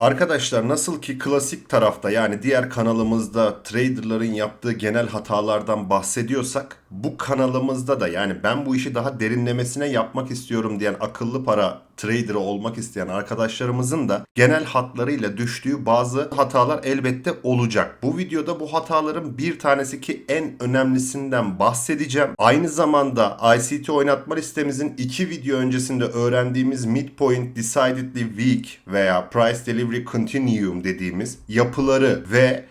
Arkadaşlar nasıl ki klasik tarafta yani diğer kanalımızda traderların yaptığı genel hatalardan bahsediyorsak bu kanalımızda da yani ben bu işi daha derinlemesine yapmak istiyorum diyen akıllı para trader'ı olmak isteyen arkadaşlarımızın da genel hatlarıyla düştüğü bazı hatalar elbette olacak. Bu videoda bu hataların bir tanesi ki en önemlisinden bahsedeceğim. Aynı zamanda ICT oynatma listemizin iki video öncesinde öğrendiğimiz midpoint decidedly weak veya price delivery continuum dediğimiz yapıları ve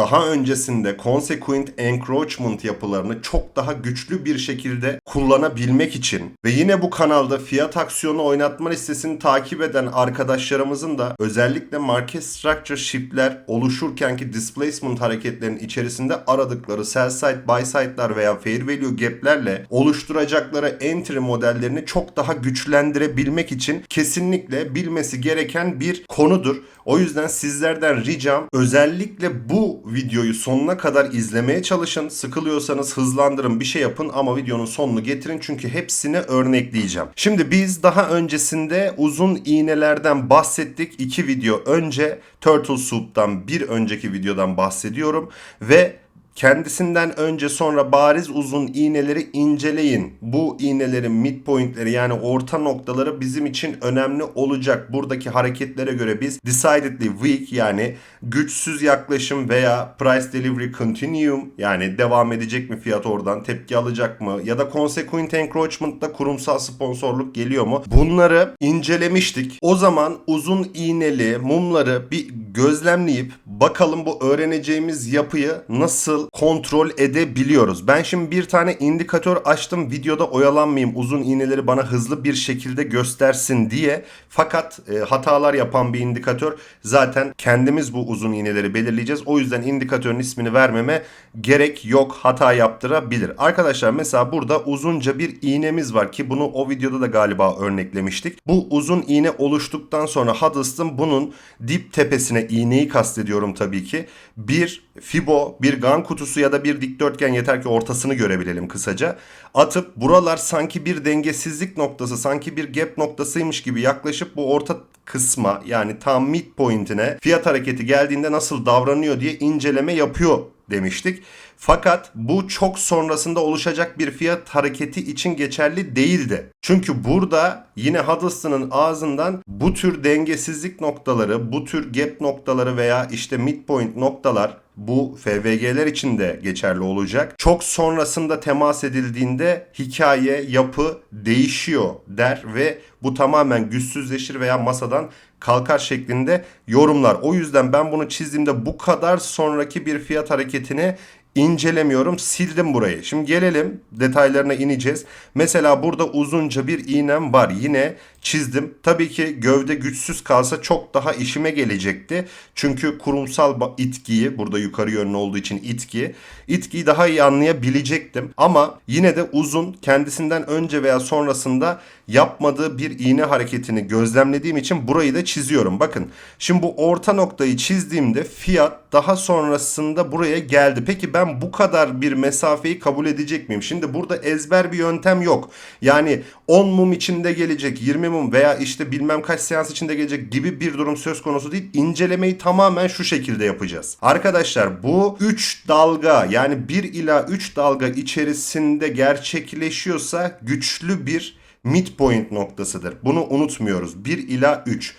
daha öncesinde consequent encroachment yapılarını çok daha güçlü bir şekilde kullanabilmek için ve yine bu kanalda fiyat aksiyonu oynatma listesini takip eden arkadaşlarımızın da özellikle market structure shift'ler oluşurken ki displacement hareketlerinin içerisinde aradıkları sell side buy side'lar veya fair value gap'lerle oluşturacakları entry modellerini çok daha güçlendirebilmek için kesinlikle bilmesi gereken bir konudur. O yüzden sizlerden ricam özellikle bu videoyu sonuna kadar izlemeye çalışın. Sıkılıyorsanız hızlandırın bir şey yapın ama videonun sonunu getirin çünkü hepsini örnekleyeceğim. Şimdi biz daha öncesinde uzun iğnelerden bahsettik. iki video önce Turtle Soup'tan bir önceki videodan bahsediyorum ve Kendisinden önce sonra bariz uzun iğneleri inceleyin. Bu iğnelerin midpointleri yani orta noktaları bizim için önemli olacak. Buradaki hareketlere göre biz decidedly weak yani güçsüz yaklaşım veya price delivery continuum yani devam edecek mi fiyat oradan tepki alacak mı ya da consequent encroachment'ta kurumsal sponsorluk geliyor mu? Bunları incelemiştik. O zaman uzun iğneli mumları bir gözlemleyip bakalım bu öğreneceğimiz yapıyı nasıl kontrol edebiliyoruz. Ben şimdi bir tane indikatör açtım. Videoda oyalanmayayım. Uzun iğneleri bana hızlı bir şekilde göstersin diye. Fakat e, hatalar yapan bir indikatör. Zaten kendimiz bu uzun iğneleri belirleyeceğiz. O yüzden indikatörün ismini vermeme gerek yok. Hata yaptırabilir. Arkadaşlar mesela burada uzunca bir iğnemiz var ki bunu o videoda da galiba örneklemiştik. Bu uzun iğne oluştuktan sonra Huddleston bunun dip tepesine iğneyi kastediyorum tabii ki. Bir Fibo, bir gan kutusu ya da bir dikdörtgen yeter ki ortasını görebilelim kısaca. Atıp buralar sanki bir dengesizlik noktası, sanki bir gap noktasıymış gibi yaklaşıp bu orta kısma yani tam midpoint'ine fiyat hareketi geldiğinde nasıl davranıyor diye inceleme yapıyor demiştik. Fakat bu çok sonrasında oluşacak bir fiyat hareketi için geçerli değildi. Çünkü burada yine Huddleston'ın ağzından bu tür dengesizlik noktaları, bu tür gap noktaları veya işte midpoint noktalar bu FVG'ler için de geçerli olacak. Çok sonrasında temas edildiğinde hikaye, yapı değişiyor der ve bu tamamen güçsüzleşir veya masadan kalkar şeklinde yorumlar. O yüzden ben bunu çizdiğimde bu kadar sonraki bir fiyat hareketini incelemiyorum. Sildim burayı. Şimdi gelelim detaylarına ineceğiz. Mesela burada uzunca bir iğnem var. Yine çizdim. Tabii ki gövde güçsüz kalsa çok daha işime gelecekti. Çünkü kurumsal itkiyi burada yukarı yönlü olduğu için itki itkiyi daha iyi anlayabilecektim. Ama yine de uzun kendisinden önce veya sonrasında yapmadığı bir iğne hareketini gözlemlediğim için burayı da çiziyorum. Bakın şimdi bu orta noktayı çizdiğimde fiyat daha sonrasında buraya geldi. Peki ben bu kadar bir mesafeyi kabul edecek miyim? Şimdi burada ezber bir yöntem yok. Yani 10 mum içinde gelecek, 20 mum veya işte bilmem kaç seans içinde gelecek gibi bir durum söz konusu değil. İncelemeyi tamamen şu şekilde yapacağız. Arkadaşlar bu 3 dalga yani 1 ila 3 dalga içerisinde gerçekleşiyorsa güçlü bir midpoint noktasıdır. Bunu unutmuyoruz. 1 ila 3.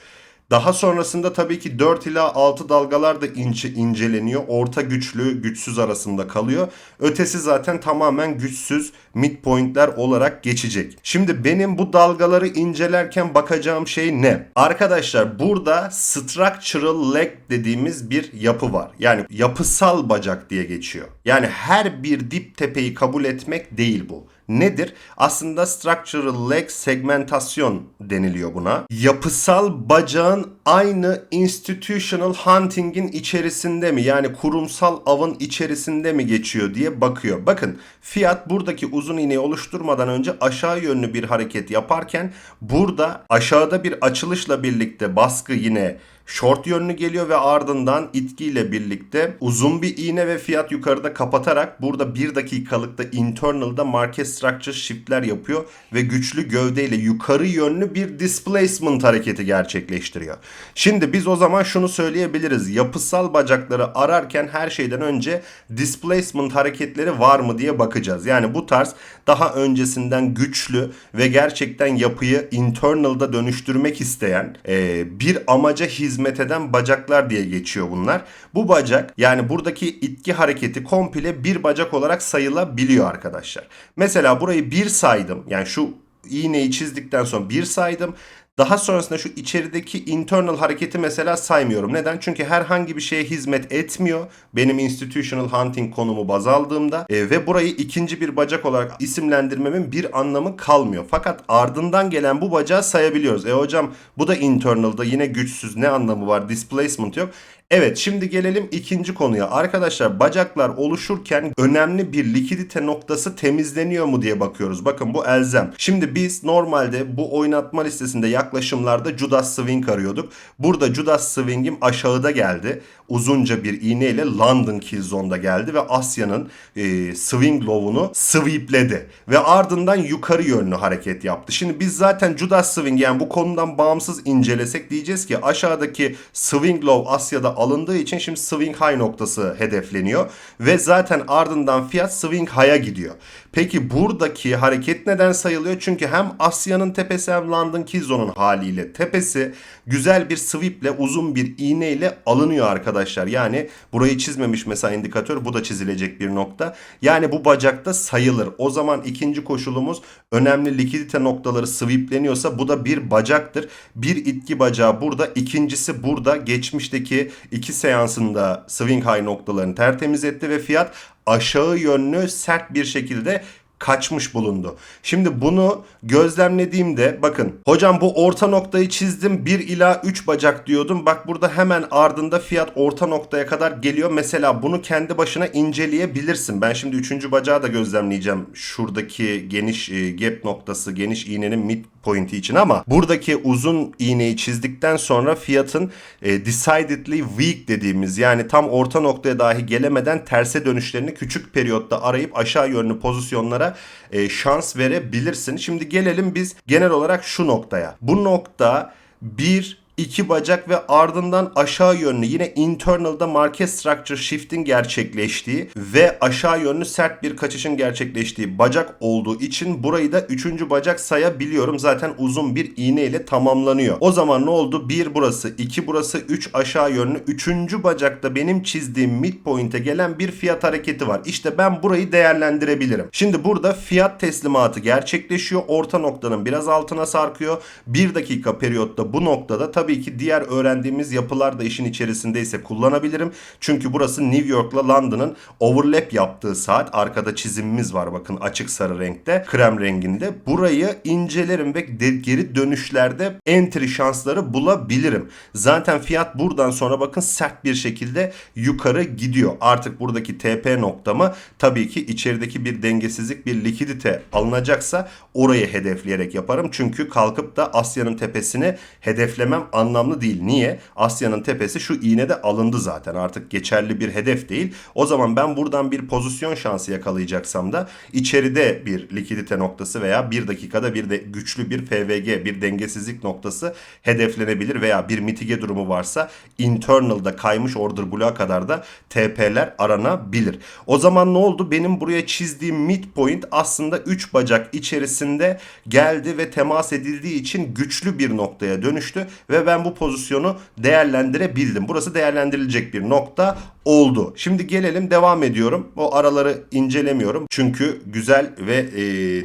Daha sonrasında tabii ki 4 ila 6 dalgalar da ince, inceleniyor. Orta güçlü, güçsüz arasında kalıyor. Ötesi zaten tamamen güçsüz midpointler olarak geçecek. Şimdi benim bu dalgaları incelerken bakacağım şey ne? Arkadaşlar burada structural leg dediğimiz bir yapı var. Yani yapısal bacak diye geçiyor. Yani her bir dip tepeyi kabul etmek değil bu nedir? Aslında structural leg segmentasyon deniliyor buna. Yapısal bacağın aynı institutional hunting'in içerisinde mi yani kurumsal avın içerisinde mi geçiyor diye bakıyor. Bakın fiyat buradaki uzun iğneyi oluşturmadan önce aşağı yönlü bir hareket yaparken burada aşağıda bir açılışla birlikte baskı yine short yönlü geliyor ve ardından itkiyle birlikte uzun bir iğne ve fiyat yukarıda kapatarak burada 1 dakikalıkta internal'da market structure shift'ler yapıyor ve güçlü gövdeyle yukarı yönlü bir displacement hareketi gerçekleştiriyor. Şimdi biz o zaman şunu söyleyebiliriz. Yapısal bacakları ararken her şeyden önce displacement hareketleri var mı diye bakacağız. Yani bu tarz daha öncesinden güçlü ve gerçekten yapıyı internal'da dönüştürmek isteyen e, bir amaca hizmet eden bacaklar diye geçiyor bunlar. Bu bacak yani buradaki itki hareketi komple bir bacak olarak sayılabiliyor arkadaşlar. Mesela burayı bir saydım yani şu iğneyi çizdikten sonra bir saydım. Daha sonrasında şu içerideki internal hareketi mesela saymıyorum. Neden? Çünkü herhangi bir şeye hizmet etmiyor. Benim institutional hunting konumu baz aldığımda E, ve burayı ikinci bir bacak olarak isimlendirmemin bir anlamı kalmıyor. Fakat ardından gelen bu bacağı sayabiliyoruz. E hocam bu da internal'da yine güçsüz ne anlamı var? Displacement yok. Evet şimdi gelelim ikinci konuya. Arkadaşlar bacaklar oluşurken önemli bir likidite noktası temizleniyor mu diye bakıyoruz. Bakın bu elzem. Şimdi biz normalde bu oynatma listesinde yaklaşımlarda Judas Swing arıyorduk. Burada Judas Swing'im aşağıda geldi. Uzunca bir iğneyle London Kill Zone'da geldi ve Asya'nın e, swing low'unu sweepledi. Ve ardından yukarı yönlü hareket yaptı. Şimdi biz zaten Judas Swing yani bu konudan bağımsız incelesek diyeceğiz ki aşağıdaki swing low Asya'da alındığı için şimdi swing high noktası hedefleniyor. Ve zaten ardından fiyat swing high'a gidiyor. Peki buradaki hareket neden sayılıyor? Çünkü hem Asya'nın tepesi hem London Kizo'nun haliyle tepesi güzel bir sweeple uzun bir iğneyle alınıyor arkadaşlar. Yani burayı çizmemiş mesela indikatör bu da çizilecek bir nokta. Yani bu bacakta sayılır. O zaman ikinci koşulumuz önemli likidite noktaları sweepleniyorsa bu da bir bacaktır. Bir itki bacağı burada ikincisi burada geçmişteki iki seansında swing high noktalarını tertemiz etti ve fiyat aşağı yönlü sert bir şekilde kaçmış bulundu. Şimdi bunu gözlemlediğimde bakın hocam bu orta noktayı çizdim 1 ila 3 bacak diyordum. Bak burada hemen ardında fiyat orta noktaya kadar geliyor. Mesela bunu kendi başına inceleyebilirsin. Ben şimdi 3. bacağı da gözlemleyeceğim. Şuradaki geniş e, gap noktası geniş iğnenin mid pointi için ama buradaki uzun iğneyi çizdikten sonra fiyatın e, decidedly weak dediğimiz yani tam orta noktaya dahi gelemeden terse dönüşlerini küçük periyotta arayıp aşağı yönlü pozisyonlara e, şans verebilirsin. Şimdi gelelim biz genel olarak şu noktaya. Bu nokta bir iki bacak ve ardından aşağı yönlü yine internal'da market structure shifting gerçekleştiği ve aşağı yönlü sert bir kaçışın gerçekleştiği bacak olduğu için burayı da üçüncü bacak sayabiliyorum. Zaten uzun bir iğne ile tamamlanıyor. O zaman ne oldu? Bir burası, iki burası, üç aşağı yönlü. Üçüncü bacakta benim çizdiğim midpoint'e gelen bir fiyat hareketi var. İşte ben burayı değerlendirebilirim. Şimdi burada fiyat teslimatı gerçekleşiyor. Orta noktanın biraz altına sarkıyor. Bir dakika periyotta bu noktada tabii ki diğer öğrendiğimiz yapılar da işin içerisindeyse kullanabilirim. Çünkü burası New York'la London'ın overlap yaptığı saat. Arkada çizimimiz var bakın açık sarı renkte, krem renginde. Burayı incelerim ve geri dönüşlerde entry şansları bulabilirim. Zaten fiyat buradan sonra bakın sert bir şekilde yukarı gidiyor. Artık buradaki TP noktamı tabii ki içerideki bir dengesizlik, bir likidite alınacaksa orayı hedefleyerek yaparım. Çünkü kalkıp da Asya'nın tepesini hedeflemem anlamlı değil. Niye? Asya'nın tepesi şu iğnede alındı zaten. Artık geçerli bir hedef değil. O zaman ben buradan bir pozisyon şansı yakalayacaksam da içeride bir likidite noktası veya bir dakikada bir de güçlü bir FVG, bir dengesizlik noktası hedeflenebilir veya bir mitige durumu varsa internal'da kaymış order bloğa kadar da TP'ler aranabilir. O zaman ne oldu? Benim buraya çizdiğim midpoint aslında 3 bacak içerisinde geldi ve temas edildiği için güçlü bir noktaya dönüştü ve ben bu pozisyonu değerlendirebildim. Burası değerlendirilecek bir nokta oldu. Şimdi gelelim devam ediyorum. O araları incelemiyorum. Çünkü güzel ve e,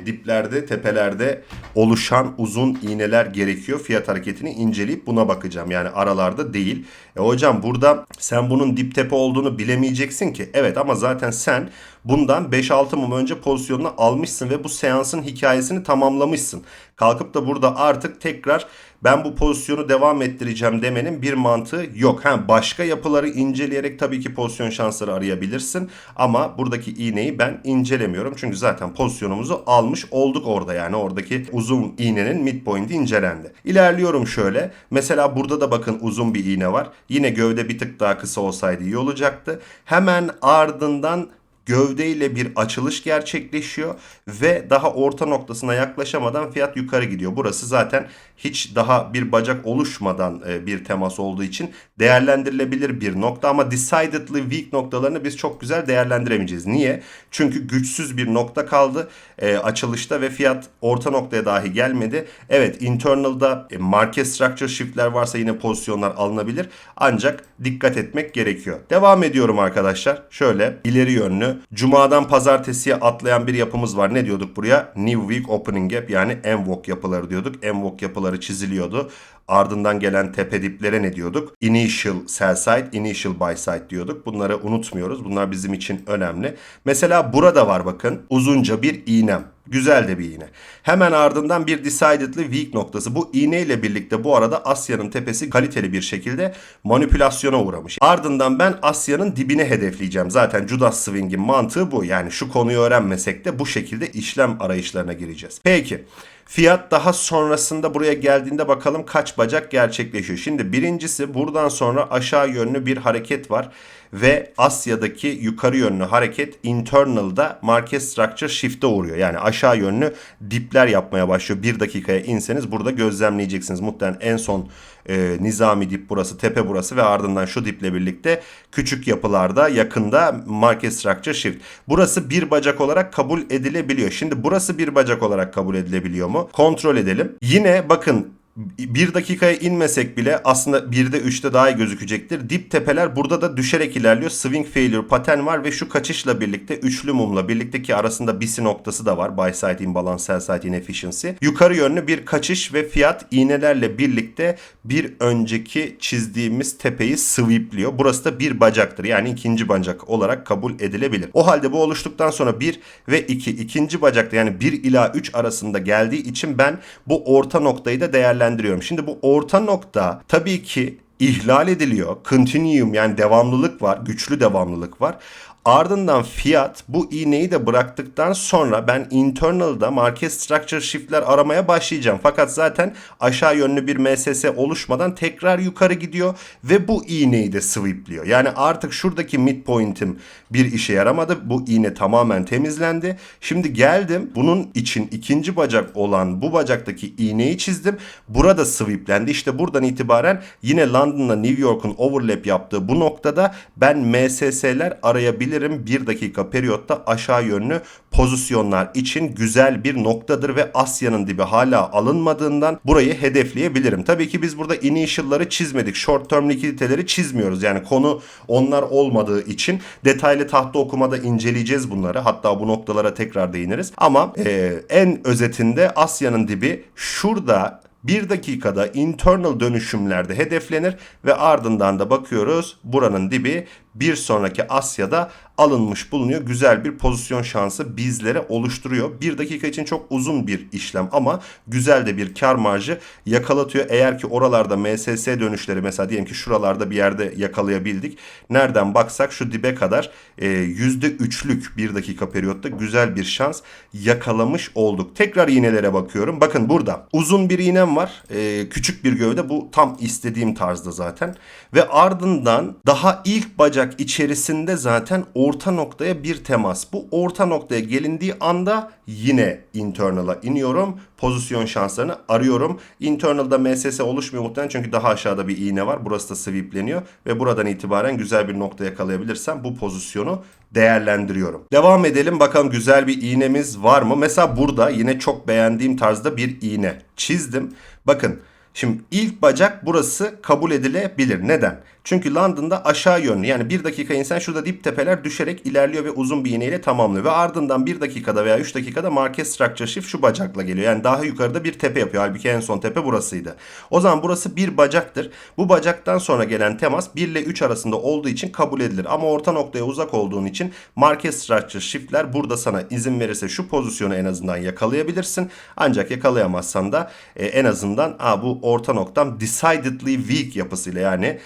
diplerde, tepelerde oluşan uzun iğneler gerekiyor. Fiyat hareketini inceleyip buna bakacağım. Yani aralarda değil. E hocam burada sen bunun dip tepe olduğunu bilemeyeceksin ki. Evet ama zaten sen bundan 5-6 mum önce pozisyonunu almışsın ve bu seansın hikayesini tamamlamışsın. Kalkıp da burada artık tekrar ben bu pozisyonu devam ettireceğim demenin bir mantığı yok. Ha, başka yapıları inceleyerek tabii ki pozisyon şansları arayabilirsin. Ama buradaki iğneyi ben incelemiyorum. Çünkü zaten pozisyonumuzu almış olduk orada. Yani oradaki uzun iğnenin midpoint'i incelendi. İlerliyorum şöyle. Mesela burada da bakın uzun bir iğne var. Yine gövde bir tık daha kısa olsaydı iyi olacaktı. Hemen ardından gövdeyle bir açılış gerçekleşiyor ve daha orta noktasına yaklaşamadan fiyat yukarı gidiyor. Burası zaten hiç daha bir bacak oluşmadan e, bir temas olduğu için değerlendirilebilir bir nokta ama decidedly weak noktalarını biz çok güzel değerlendiremeyeceğiz. Niye? Çünkü güçsüz bir nokta kaldı e, açılışta ve fiyat orta noktaya dahi gelmedi. Evet internal'da e, market structure shift'ler varsa yine pozisyonlar alınabilir. Ancak dikkat etmek gerekiyor. Devam ediyorum arkadaşlar. Şöyle ileri yönlü Cuma'dan pazartesiye atlayan bir yapımız var. Ne diyorduk buraya? New Week Opening Gap yani MWOK yapıları diyorduk. MWOK yapıları çiziliyordu. Ardından gelen tepe diplere ne diyorduk? Initial sell side, initial buy side diyorduk. Bunları unutmuyoruz. Bunlar bizim için önemli. Mesela burada var bakın uzunca bir iğnem. Güzel de bir iğne. Hemen ardından bir decidedly weak noktası. Bu iğne ile birlikte bu arada Asya'nın tepesi kaliteli bir şekilde manipülasyona uğramış. Ardından ben Asya'nın dibine hedefleyeceğim. Zaten Judas Swing'in mantığı bu. Yani şu konuyu öğrenmesek de bu şekilde işlem arayışlarına gireceğiz. Peki. Fiyat daha sonrasında buraya geldiğinde bakalım kaç bacak gerçekleşiyor. Şimdi birincisi buradan sonra aşağı yönlü bir hareket var ve Asya'daki yukarı yönlü hareket internal'da market structure shift'e uğruyor. Yani aşağı yönlü dipler yapmaya başlıyor. Bir dakikaya inseniz burada gözlemleyeceksiniz. Muhtemelen en son e, nizami dip burası, tepe burası ve ardından şu diple birlikte küçük yapılarda yakında market structure shift. Burası bir bacak olarak kabul edilebiliyor. Şimdi burası bir bacak olarak kabul edilebiliyor mu? Kontrol edelim. Yine bakın bir dakikaya inmesek bile aslında 1'de 3'te daha iyi gözükecektir. Dip tepeler burada da düşerek ilerliyor. Swing failure paten var ve şu kaçışla birlikte üçlü mumla birlikteki arasında BC noktası da var. Buy side imbalance, sell side inefficiency. Yukarı yönlü bir kaçış ve fiyat iğnelerle birlikte bir önceki çizdiğimiz tepeyi sweepliyor. Burası da bir bacaktır. Yani ikinci bacak olarak kabul edilebilir. O halde bu oluştuktan sonra 1 ve 2 ikinci bacakta yani 1 ila 3 arasında geldiği için ben bu orta noktayı da değerlendiriyorum değerlendiriyorum. Şimdi bu orta nokta tabii ki ihlal ediliyor. Continuum yani devamlılık var, güçlü devamlılık var. Ardından fiyat bu iğneyi de bıraktıktan sonra ben internal'da market structure shift'ler aramaya başlayacağım. Fakat zaten aşağı yönlü bir MSS oluşmadan tekrar yukarı gidiyor ve bu iğneyi de sweepliyor. Yani artık şuradaki midpoint'im bir işe yaramadı. Bu iğne tamamen temizlendi. Şimdi geldim bunun için ikinci bacak olan bu bacaktaki iğneyi çizdim. Burada sweeplendi. İşte buradan itibaren yine London'la New York'un overlap yaptığı bu noktada ben MSS'ler arayabilirim diyebilirim. 1 dakika periyotta aşağı yönlü pozisyonlar için güzel bir noktadır ve Asya'nın dibi hala alınmadığından burayı hedefleyebilirim. Tabii ki biz burada initial'ları çizmedik. Short term likiditeleri çizmiyoruz. Yani konu onlar olmadığı için detaylı tahta okumada inceleyeceğiz bunları. Hatta bu noktalara tekrar değiniriz. Ama e, en özetinde Asya'nın dibi şurada 1 dakikada internal dönüşümlerde hedeflenir ve ardından da bakıyoruz buranın dibi bir sonraki Asya'da alınmış bulunuyor. Güzel bir pozisyon şansı bizlere oluşturuyor. Bir dakika için çok uzun bir işlem ama güzel de bir kar marjı yakalatıyor. Eğer ki oralarda MSS dönüşleri mesela diyelim ki şuralarda bir yerde yakalayabildik. Nereden baksak şu dibe kadar e, %3'lük bir dakika periyotta güzel bir şans yakalamış olduk. Tekrar iğnelere bakıyorum. Bakın burada uzun bir iğnem var. E, küçük bir gövde. Bu tam istediğim tarzda zaten. Ve ardından daha ilk bacak içerisinde zaten orta noktaya bir temas. Bu orta noktaya gelindiği anda yine internal'a iniyorum. Pozisyon şanslarını arıyorum. Internal'da MSS oluşmuyor muhtemelen çünkü daha aşağıda bir iğne var. Burası da sweepleniyor ve buradan itibaren güzel bir nokta yakalayabilirsem bu pozisyonu değerlendiriyorum. Devam edelim bakalım güzel bir iğnemiz var mı? Mesela burada yine çok beğendiğim tarzda bir iğne çizdim. Bakın Şimdi ilk bacak burası kabul edilebilir. Neden? Çünkü London'da aşağı yönlü yani bir dakika insan şurada dip tepeler düşerek ilerliyor ve uzun bir iğneyle tamamlıyor. Ve ardından bir dakikada veya 3 dakikada market structure shift şu bacakla geliyor. Yani daha yukarıda bir tepe yapıyor. Halbuki en son tepe burasıydı. O zaman burası bir bacaktır. Bu bacaktan sonra gelen temas 1 ile 3 arasında olduğu için kabul edilir. Ama orta noktaya uzak olduğun için market structure shift'ler burada sana izin verirse şu pozisyonu en azından yakalayabilirsin. Ancak yakalayamazsan da e, en azından Aa, bu orta noktam decidedly weak yapısıyla yani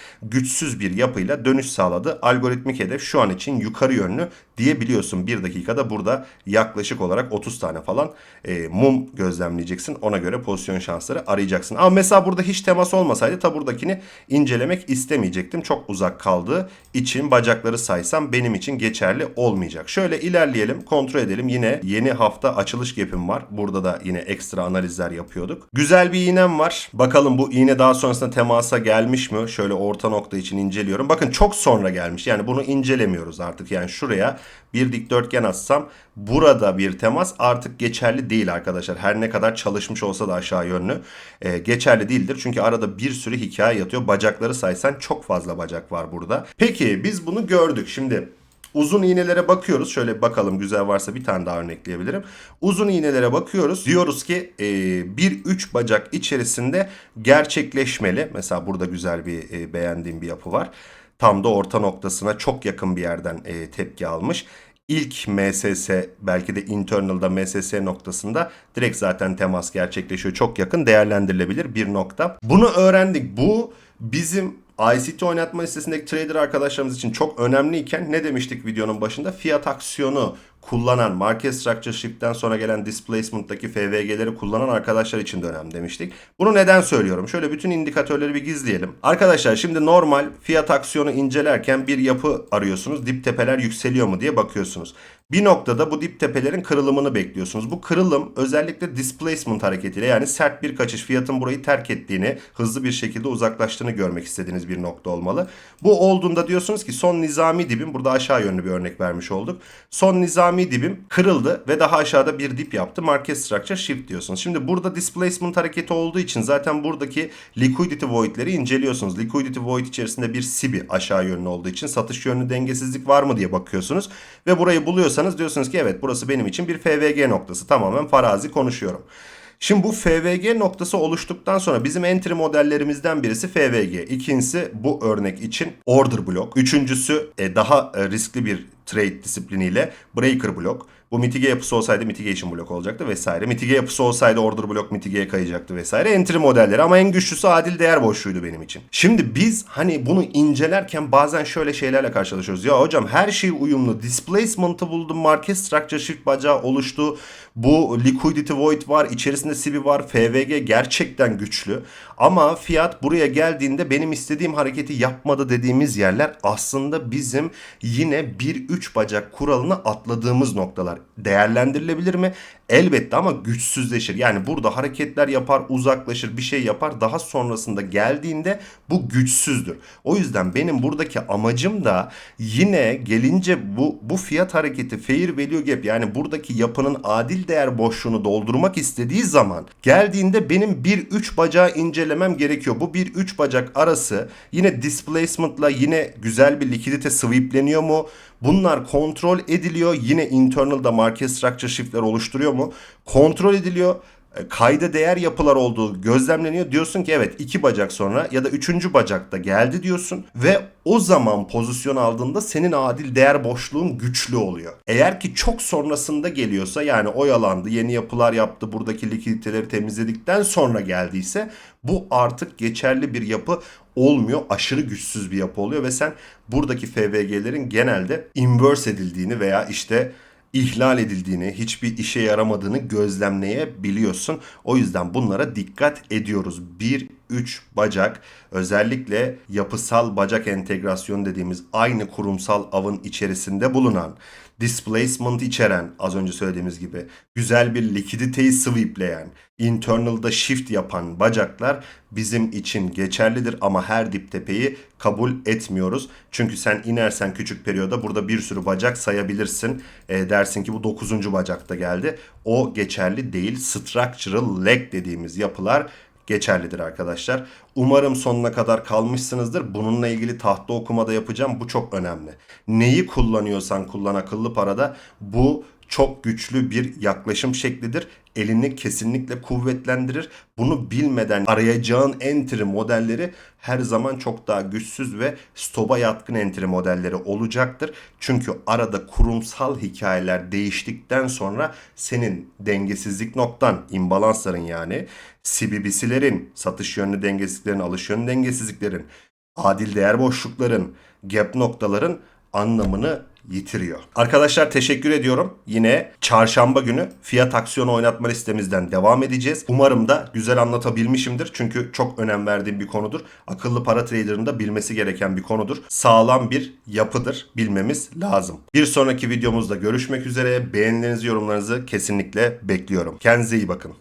güçsüz bir yapıyla dönüş sağladı. Algoritmik hedef şu an için yukarı yönlü diyebiliyorsun. Bir dakikada burada yaklaşık olarak 30 tane falan e, mum gözlemleyeceksin. Ona göre pozisyon şansları arayacaksın. Ama mesela burada hiç temas olmasaydı ta buradakini incelemek istemeyecektim. Çok uzak kaldığı için bacakları saysam benim için geçerli olmayacak. Şöyle ilerleyelim kontrol edelim. Yine yeni hafta açılış gap'im var. Burada da yine ekstra analizler yapıyorduk. Güzel bir iğnem var. Bakalım bu iğne daha sonrasında temasa gelmiş mi? Şöyle orta nokta için inceliyorum. Bakın çok sonra gelmiş. Yani bunu incelemiyoruz artık. Yani şuraya bir dikdörtgen atsam burada bir temas artık geçerli değil arkadaşlar. Her ne kadar çalışmış olsa da aşağı yönlü e, geçerli değildir. Çünkü arada bir sürü hikaye yatıyor. Bacakları saysan çok fazla bacak var burada. Peki biz bunu gördük. Şimdi Uzun iğnelere bakıyoruz. Şöyle bakalım güzel varsa bir tane daha örnekleyebilirim. Uzun iğnelere bakıyoruz. Diyoruz ki e, bir üç bacak içerisinde gerçekleşmeli. Mesela burada güzel bir e, beğendiğim bir yapı var. Tam da orta noktasına çok yakın bir yerden e, tepki almış. İlk MSS belki de internal'da MSS noktasında direkt zaten temas gerçekleşiyor. Çok yakın değerlendirilebilir bir nokta. Bunu öğrendik. Bu bizim ICT oynatma listesindeki trader arkadaşlarımız için çok önemliyken ne demiştik videonun başında? Fiyat aksiyonu kullanan market structure shift'ten sonra gelen displacement'taki FVG'leri kullanan arkadaşlar için de önemli demiştik. Bunu neden söylüyorum? Şöyle bütün indikatörleri bir gizleyelim. Arkadaşlar şimdi normal fiyat aksiyonu incelerken bir yapı arıyorsunuz. Dip tepeler yükseliyor mu diye bakıyorsunuz. Bir noktada bu dip tepelerin kırılımını bekliyorsunuz. Bu kırılım özellikle displacement hareketiyle yani sert bir kaçış fiyatın burayı terk ettiğini, hızlı bir şekilde uzaklaştığını görmek istediğiniz bir nokta olmalı. Bu olduğunda diyorsunuz ki son nizami dibim, burada aşağı yönlü bir örnek vermiş olduk. Son nizami dibim kırıldı ve daha aşağıda bir dip yaptı. Market structure shift diyorsunuz. Şimdi burada displacement hareketi olduğu için zaten buradaki liquidity void'leri inceliyorsunuz. Liquidity void içerisinde bir sibi aşağı yönlü olduğu için satış yönlü dengesizlik var mı diye bakıyorsunuz. Ve burayı buluyorsanız diyorsunuz ki evet burası benim için bir FVG noktası. Tamamen farazi konuşuyorum. Şimdi bu FVG noktası oluştuktan sonra bizim entry modellerimizden birisi FVG. İkincisi bu örnek için order block. Üçüncüsü e, daha e, riskli bir trade disipliniyle breaker block. Bu mitige yapısı olsaydı mitigation blok olacaktı vesaire. Mitige yapısı olsaydı order blok mitigeye kayacaktı vesaire. Entry modelleri ama en güçlüsü adil değer boşluğuydu benim için. Şimdi biz hani bunu incelerken bazen şöyle şeylerle karşılaşıyoruz. Ya hocam her şey uyumlu. Displacement'ı buldum. Market structure shift bacağı oluştu. Bu liquidity void var. içerisinde CB var. FVG gerçekten güçlü. Ama fiyat buraya geldiğinde benim istediğim hareketi yapmadı dediğimiz yerler aslında bizim yine 1-3 bacak kuralını atladığımız noktalar. Değerlendirilebilir mi? Elbette ama güçsüzleşir. Yani burada hareketler yapar, uzaklaşır, bir şey yapar. Daha sonrasında geldiğinde bu güçsüzdür. O yüzden benim buradaki amacım da yine gelince bu bu fiyat hareketi fair value gap yani buradaki yapının adil değer boşluğunu doldurmak istediği zaman geldiğinde benim 1-3 bacağı incelemem gerekiyor. Bu 1-3 bacak arası yine displacement'la yine güzel bir likidite sweepleniyor mu? Bunlar kontrol ediliyor. Yine internal'da market structure shift'ler oluşturuyor mu? Kontrol ediliyor e, kayda değer yapılar olduğu gözlemleniyor. Diyorsun ki evet iki bacak sonra ya da üçüncü bacakta geldi diyorsun ve o zaman pozisyon aldığında senin adil değer boşluğun güçlü oluyor. Eğer ki çok sonrasında geliyorsa yani oyalandı, yeni yapılar yaptı, buradaki likiditeleri temizledikten sonra geldiyse bu artık geçerli bir yapı olmuyor. Aşırı güçsüz bir yapı oluyor ve sen buradaki FVG'lerin genelde inverse edildiğini veya işte ihlal edildiğini, hiçbir işe yaramadığını gözlemleyebiliyorsun. O yüzden bunlara dikkat ediyoruz. Bir, üç bacak özellikle yapısal bacak entegrasyon dediğimiz aynı kurumsal avın içerisinde bulunan displacement içeren az önce söylediğimiz gibi güzel bir likiditeyi sweepleyen, internal'da shift yapan bacaklar bizim için geçerlidir ama her dip tepeyi kabul etmiyoruz. Çünkü sen inersen küçük periyoda burada bir sürü bacak sayabilirsin. E, dersin ki bu 9. bacakta geldi. O geçerli değil. Structural leg dediğimiz yapılar geçerlidir arkadaşlar. Umarım sonuna kadar kalmışsınızdır. Bununla ilgili tahta okumada yapacağım. Bu çok önemli. Neyi kullanıyorsan kullan akıllı parada bu çok güçlü bir yaklaşım şeklidir. Elini kesinlikle kuvvetlendirir. Bunu bilmeden arayacağın entry modelleri her zaman çok daha güçsüz ve stoba yatkın entry modelleri olacaktır. Çünkü arada kurumsal hikayeler değiştikten sonra senin dengesizlik noktan, imbalansların yani CBBC'lerin, satış yönlü dengesizliklerin, alış yönlü dengesizliklerin, adil değer boşlukların, gap noktaların anlamını yitiriyor. Arkadaşlar teşekkür ediyorum. Yine çarşamba günü fiyat aksiyonu oynatma listemizden devam edeceğiz. Umarım da güzel anlatabilmişimdir. Çünkü çok önem verdiğim bir konudur. Akıllı para trader'ın da bilmesi gereken bir konudur. Sağlam bir yapıdır. Bilmemiz lazım. Bir sonraki videomuzda görüşmek üzere. Beğenilerinizi, yorumlarınızı kesinlikle bekliyorum. Kendinize iyi bakın.